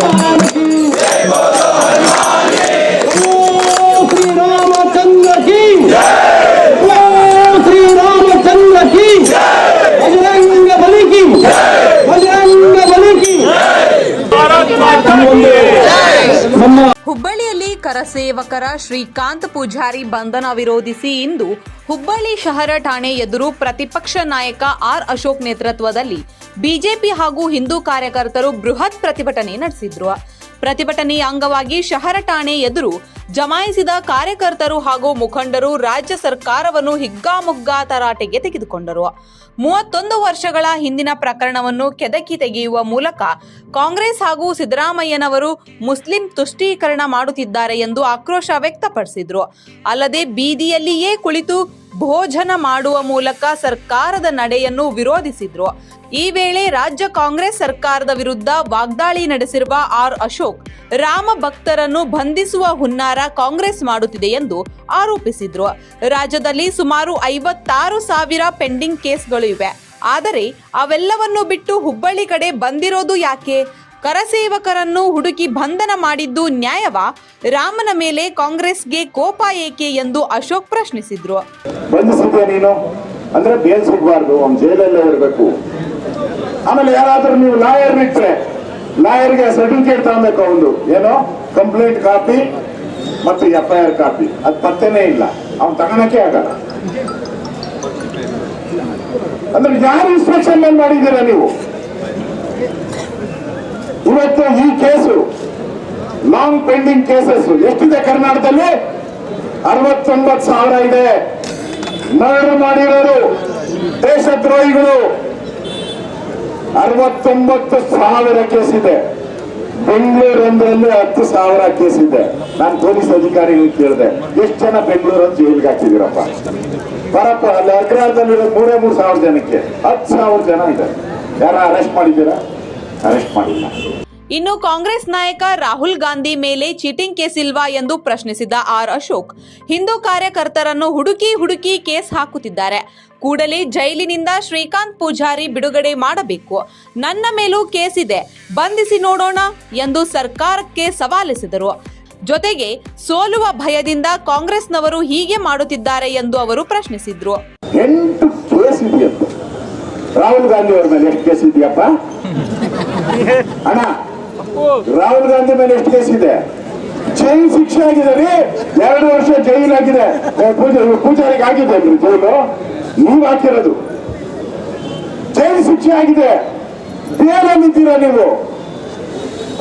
Thank you. ಹುಬ್ಬಳ್ಳಿಯಲ್ಲಿ ಕರಸೇವಕರ ಶ್ರೀಕಾಂತ್ ಪೂಜಾರಿ ಬಂಧನ ವಿರೋಧಿಸಿ ಇಂದು ಹುಬ್ಬಳ್ಳಿ ಶಹರ ಠಾಣೆ ಎದುರು ಪ್ರತಿಪಕ್ಷ ನಾಯಕ ಆರ್ ಅಶೋಕ್ ನೇತೃತ್ವದಲ್ಲಿ ಬಿಜೆಪಿ ಹಾಗೂ ಹಿಂದೂ ಕಾರ್ಯಕರ್ತರು ಬೃಹತ್ ಪ್ರತಿಭಟನೆ ನಡೆಸಿದ್ರು. ಪ್ರತಿಭಟನೆಯ ಅಂಗವಾಗಿ ಶಹರ ಠಾಣೆ ಎದುರು ಜಮಾಯಿಸಿದ ಕಾರ್ಯಕರ್ತರು ಹಾಗೂ ಮುಖಂಡರು ರಾಜ್ಯ ಸರ್ಕಾರವನ್ನು ಹಿಗ್ಗಾಮುಗ್ಗಾ ತರಾಟೆಗೆ ತೆಗೆದುಕೊಂಡರು. ಮೂವತ್ತೊಂದು ವರ್ಷಗಳ ಹಿಂದಿನ ಪ್ರಕರಣವನ್ನು ಕೆದಕಿ ತೆಗೆಯುವ ಮೂಲಕ ಕಾಂಗ್ರೆಸ್ ಹಾಗೂ ಸಿದ್ದರಾಮಯ್ಯನವರು ಮುಸ್ಲಿಂ ತುಷ್ಟೀಕರಣ ಮಾಡುತ್ತಿದ್ದಾರೆ ಎಂದು ಆಕ್ರೋಶ ವ್ಯಕ್ತಪಡಿಸಿದ್ರು. ಅಲ್ಲದೆ ಬೀದಿಯಲ್ಲಿಯೇ ಕುಳಿತು ಭೋಜನ ಮಾಡುವ ಮೂಲಕ ಸರ್ಕಾರದ ನಡೆಯನ್ನು ವಿರೋಧಿಸಿದ್ರು. ಈ ವೇಳೆ ರಾಜ್ಯ ಕಾಂಗ್ರೆಸ್ ಸರ್ಕಾರದ ವಿರುದ್ಧ ವಾಗ್ದಾಳಿ ನಡೆಸಿರುವ ಆರ್ ಅಶೋಕ್, ರಾಮ ಭಕ್ತರನ್ನು ಬಂಧಿಸುವ ಹುನ್ನಾರ ಕಾಂಗ್ರೆಸ್ ಮಾಡುತ್ತಿದೆ ಎಂದು ಆರೋಪಿಸಿದ್ರು. ರಾಜ್ಯದಲ್ಲಿ ಸುಮಾರು ಐವತ್ತಾರು ಸಾವಿರ ಪೆಂಡಿಂಗ್ ಕೇಸ್ಗಳು ಇವೆ. ಆದರೆ ಅವೆಲ್ಲವನ್ನು ಬಿಟ್ಟು ಹುಬ್ಬಳ್ಳಿ ಕಡೆ ಬಂದಿರೋದು ಯಾಕೆ? ಕರಸೇವಕರನ್ನು ಹುಡುಕಿ ಬಂಧನ ಮಾಡಿದ್ದು ನ್ಯಾಯವಾ? ರಾಮನ ಮೇಲೆ ಕಾಂಗ್ರೆಸ್ಗೆ ಕೋಪ ಏಕೆ ಎಂದು ಅಶೋಕ್ ಪ್ರಶ್ನಿಸಿದ್ರು. ಬಂಧಿಸಿದ್ದೆ ನೀನು? ಅಂದ್ರೆ ಬೇಲ್ ಸಿಗಬಾರ್ದು ಅವ್ನು ಜೈಲಲ್ಲೇ ಇರಬೇಕು. ಆಮೇಲೆ ಯಾರಾದ್ರೂ ನೀವು ಲಾಯರ್ ಬಿಟ್ರೆ ಲಾಯರ್ಗೆ ಸರ್ಟಿಫಿಕೇಟ್ ತಗೊಬೇಕು ಅವನು ಏನೋ? ಕಂಪ್ಲೇಂಟ್ ಕಾಪಿ ಮತ್ತು ಎಫ್ ಐ ಆರ್ ಕಾಪಿ. ಅದು ಪತ್ತೆನೇ ಇಲ್ಲ. ಅವ್ನು ತಗೊಳಕ್ಕೆ ಆಗಲ್ಲ. ಅಂದ್ರೆ ಯಾರು ಇನ್ಸ್ಪೆಕ್ಷನ್ ಮೇಲೆ ಮಾಡಿದ್ದೀರಾ ನೀವು? ಇವತ್ತು ಈ ಕೇಸು ಲಾಂಗ್ ಪೆಂಡಿಂಗ್ ಕೇಸಸ್ ಎಷ್ಟಿದೆ ಕರ್ನಾಟಕದಲ್ಲಿ? ಅರವತ್ತೊಂಬತ್ತು ಸಾವಿರ ಇದೆ. ಮರ್ಡರ್ ಮಾಡಿರೋರು ದೇಶದ್ರೋಹಿಗಳು. ಅರವತ್ತೊಂಬತ್ತು ಸಾವಿರ ಕೇಸ್ ಇದೆ. ಬೆಂಗಳೂರು ಒಂದರಲ್ಲಿ ಹತ್ತು ಸಾವಿರ ಕೇಸ್ ಇದೆ. ನಾನು ಪೊಲೀಸ್ ಅಧಿಕಾರಿಗಳು ಕೇಳಿದೆ. ಎಷ್ಟು ಜನ ಬೆಂಗಳೂರಲ್ಲಿ ಜೈಲಿಗೆ ಹಾಕಿದಿರಪ್ಪ ಬರಪ್ಪ, ಅಲ್ಲಿ ಅಗ್ರಹಾರದಲ್ಲಿರೋ ಮೂರೇ ಮೂರು ಸಾವಿರ ಜನಕ್ಕೆ. ಹತ್ತು ಸಾವಿರ ಜನ ಇದೆ. ಯಾರ ಅರೆಸ್ಟ್ ಮಾಡಿದ್ದೀರಾ? ಅರೆಸ್ಟ್ ಮಾಡಿಲ್ಲ. ಇನ್ನು ಕಾಂಗ್ರೆಸ್ ನಾಯಕ ರಾಹುಲ್ ಗಾಂಧಿ ಮೇಲೆ ಚೀಟಿಂಗ್ ಕೇಸ್ ಇಲ್ವಾ ಎಂದು ಪ್ರಶ್ನಿಸಿದ ಆರ್ ಅಶೋಕ್, ಹಿಂದೂ ಕಾರ್ಯಕರ್ತರನ್ನು ಹುಡುಕಿ ಹುಡುಕಿ ಕೇಸ್ ಹಾಕುತ್ತಿದ್ದಾರೆ. ಕೂಡಲೇ ಜೈಲಿನಿಂದ ಶ್ರೀಕಾಂತ್ ಪೂಜಾರಿ ಬಿಡುಗಡೆ ಮಾಡಬೇಕು. ನನ್ನ ಮೇಲೂ ಕೇಸ್ ಇದೆ, ಬಂಧಿಸಿ ನೋಡೋಣ ಎಂದು ಸರ್ಕಾರಕ್ಕೆ ಸವಾಲಿಸಿದರು. ಜೊತೆಗೆ ಸೋಲುವ ಭಯದಿಂದ ಕಾಂಗ್ರೆಸ್ನವರು ಹೀಗೆ ಮಾಡುತ್ತಿದ್ದಾರೆ ಎಂದು ಅವರು ಪ್ರಶ್ನಿಸಿದ್ರು. ರಾಹುಲ್ ಗಾಂಧಿ ಅವರ ಮೇಲೆ ಎಷ್ಟು ಕೇಸ್ ಇದೆಯಪ್ಪ? ಅಣ್ಣ ರಾಹುಲ್ ಗಾಂಧಿ ಮೇಲೆ ಎಷ್ಟು ಕೇಸ್ ಇದೆ? ಜೈಲ್ ಶಿಕ್ಷೆ ಆಗಿದೆ ರೀ. ಎರಡು ವರ್ಷ ಜೈಲ್ ಆಗಿದೆ. ಪೂಜಾರಿಗೆ ಆಗಿದೆ ಜೈಲು? ನೀವು ಹಾಕಿರೋದು. ಜೈಲ್ ಶಿಕ್ಷೆ ಆಗಿದೆ. ಬೇರೆ ನಿಂತೀರ ನೀವು.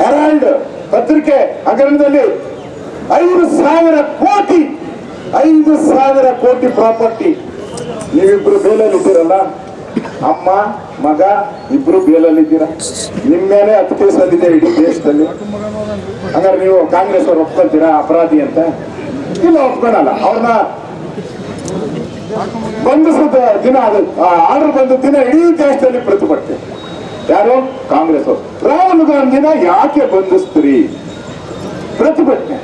ಹೆರಾಲ್ಡ್ ಪತ್ರಿಕೆ ಹಗರಣದಲ್ಲಿ ಐದು ಸಾವಿರ ಕೋಟಿ, ಐದು ಸಾವಿರ ಕೋಟಿ ಪ್ರಾಪರ್ಟಿ. ನೀವಿಬ್ರು ಬೇಲಲ್ಲಿದ್ದೀರಲ್ಲ ಅಮ್ಮ, ಮಗ, ಇಬ್ರು ಬೇಲಲ್ಲಿದ್ದೀರಾ ನಿಮ್ಮ ಮೇಲೆ ಹತ್ತು ಕೇಸ್ ಬಂದಿದೆ ಇಡೀ ದೇಶದಲ್ಲಿ. ಹಂಗಾರೆ ನೀವು ಕಾಂಗ್ರೆಸ್ ಅವ್ರು ಒಪ್ಕೊಳ್ತೀರಾ ಅಪರಾಧಿ ಅಂತ? ಇಲ್ಲ, ಒಪ್ಕೊಳಲ್ಲ. ಅವ್ರನ್ನ ಬಂಧಿಸಿದ ದಿನ ಅದು ಆರ್ಡರ್ ಬಂದ ದಿನ ಇಡೀ ದೇಶದಲ್ಲಿ ಪ್ರತಿಭಟನೆ. ಯಾರು? ಕಾಂಗ್ರೆಸ್ ಅವರು. ರಾಹುಲ್ ಗಾಂಧಿನ ಯಾಕೆ ಬಂಧಿಸ್ತೀರಿ? ಪ್ರತಿಭಟನೆ.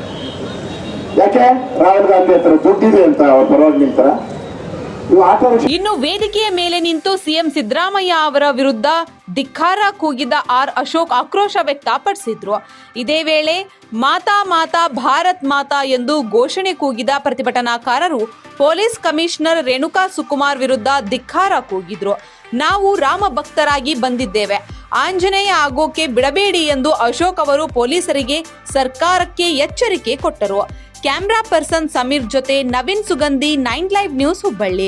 ಯಾಕೆ? ರಾಹುಲ್ ಗಾಂಧಿ ಹತ್ರ ದುಡ್ಡಿದೆ ಅಂತ ಅವ್ರು ಪರವಾಗಿ ನಿಂತರ ಇನ್ನು ವೇದಿಕೆಯ ಮೇಲೆ ನಿಂತು ಸಿಎಂ ಸಿದ್ದರಾಮಯ್ಯ ಅವರ ವಿರುದ್ಧ ಧಿಕ್ಕಾರ ಕೂಗಿದ ಆರ್ ಅಶೋಕ್ ಆಕ್ರೋಶ ವ್ಯಕ್ತಪಡಿಸಿದ್ರು. ಇದೇ ವೇಳೆ ಮಾತಾ ಮಾತಾ ಭಾರತ್ ಮಾತಾ ಎಂದು ಘೋಷಣೆ ಕೂಗಿದ ಪ್ರತಿಭಟನಾಕಾರರು ಪೊಲೀಸ್ ಕಮಿಷನರ್ ರೇಣುಕಾ ಸುಕುಮಾರ್ ವಿರುದ್ಧ ಧಿಕ್ಕಾರ ಕೂಗಿದ್ರು. ನಾವು ರಾಮ ಭಕ್ತರಾಗಿ ಬಂದಿದ್ದೇವೆ. ಆಂಜನೇಯ ಆಗೋಕೆ ಬಿಡಬೇಡಿ ಎಂದು ಅಶೋಕ್ ಅವರು ಪೊಲೀಸರಿಗೆ ಸರ್ಕಾರಕ್ಕೆ ಎಚ್ಚರಿಕೆ ಕೊಟ್ಟರು. ಕ್ಯಾಮ್ರಾ ಪರ್ಸನ್ ಸಮೀರ್ ಜೊತೆ Naveen Sugandhi nine live news Hubballi.